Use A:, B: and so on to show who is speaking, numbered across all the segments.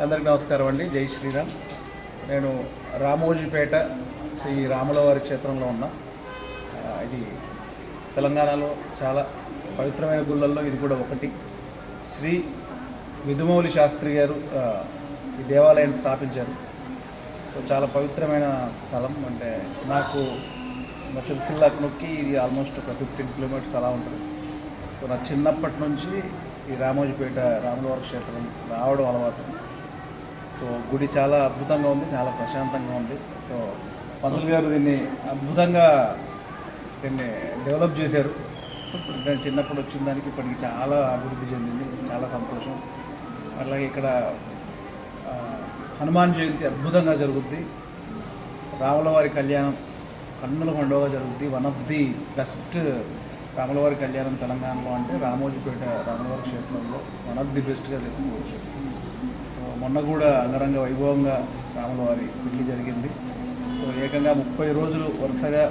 A: అందరికి నమస్కారం అండి. జై శ్రీరామ్. నేను రామోజీపేట శ్రీ రాములవారి క్షేత్రంలో ఉన్నా. ఇది తెలంగాణలో చాలా పవిత్రమైన గుళ్ళల్లో ఇది కూడా ఒకటి. శ్రీ విధుమౌలి శాస్త్రి గారు ఈ దేవాలయాన్ని స్థాపించారు. సో చాలా పవిత్రమైన స్థలం. అంటే నాకు మా సిరిసిల్లాకు నొక్కి ఇది ఆల్మోస్ట్ ఒక ఫిఫ్టీన్ కిలోమీటర్స్ అలా ఉంటుంది. సో నా చిన్నప్పటి నుంచి ఈ రామోజీపేట రాములవారి క్షేత్రం రావడం అలవాటు. సో గుడి చాలా అద్భుతంగా ఉంది చాలా ప్రశాంతంగా ఉంది. సో పంతులు గారు దీన్ని అద్భుతంగా దీన్ని డెవలప్ చేశారు. దాన్ని చిన్నప్పుడు వచ్చిన దానికి ఇప్పటికి చాలా అభివృద్ధి చెందింది చాలా సంతోషం. అలాగే ఇక్కడ హనుమాన్ జయంతి అద్భుతంగా జరుగుద్ది. రాములవారి కళ్యాణం కన్నుల పండుగ జరుగుద్ది. వన్ ఆఫ్ ది బెస్ట్ రాములవారి కళ్యాణం తెలంగాణలో అంటే రామోజీపేట రాములవారి క్షేత్రంలో వన్ ఆఫ్ ది బెస్ట్గా చెప్పుకోవచ్చు మొన్న కూడా అంగరంగ వైభవంగా రాములవారి పెళ్ళి జరిగింది. సో ఏకంగా ముప్పై రోజులు వరుసగా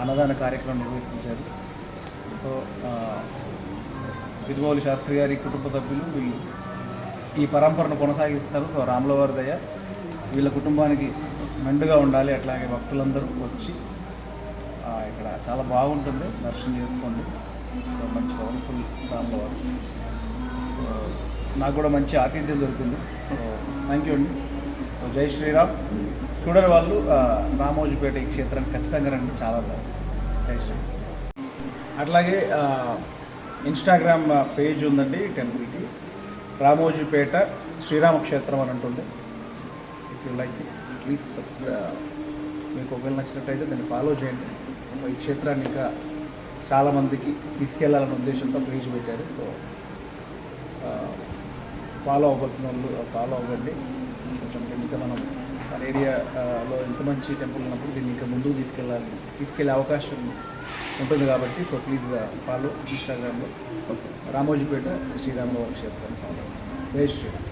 A: అన్నదాన కార్యక్రమం నిర్వహించారు. సో విధుమౌలి శాస్త్రి గారి కుటుంబ సభ్యులు వీళ్ళు ఈ పరంపరను కొనసాగిస్తారు సో రాములవారి దయ వీళ్ళ కుటుంబానికి మెండుగా ఉండాలి. అట్లాగే భక్తులందరూ వచ్చి ఇక్కడ చాలా బాగుంటుంది. దర్శనం చేసుకోండి. సో మంచి పవర్ఫుల్ రాములవారు సో నాకు కూడా మంచి ఆతిథ్యం దొరికింది. థ్యాంక్ యూ అండి. సో జై శ్రీరామ్. చూడని వాళ్ళు రామోజీపేట ఈ క్షేత్రానికి ఖచ్చితంగా రండి చాలా బాగుంది. జై శ్రీరామ్. అట్లాగే ఇన్స్టాగ్రామ్ పేజ్ ఉందండి టెంపుల్కి. రామోజీపేట శ్రీరామ క్షేత్రం అని ఉంటుంది ఇఫ్ యూ లైక్ ప్లీజ్ మీకు ఒకవేళ నచ్చినట్టయితే దాన్ని ఫాలో చేయండి. ఈ క్షేత్రాన్ని ఇంకా చాలామందికి తీసుకెళ్ళాలనే ఉద్దేశంతో పేజ్ పెట్టారు. సో ఫాలో అవ్వాల్సిన వాళ్ళు ఫాలో అవ్వండి. కొంచెం ఇంకా మనం మన ఏరియాలో ఎంత మంచి టెంపుల్ ఉన్నప్పుడు దీన్ని ఇంకా ముందుకు తీసుకెళ్ళాలి తీసుకెళ్ళే అవకాశం ఉంటుంది కాబట్టి సో ప్లీజ్ ఫాలో ఇన్స్టాగ్రామ్లో రామోజీపేట శ్రీరామరావు క్షేత్రాన్ని ఫాలో జై శ్రీరామ్.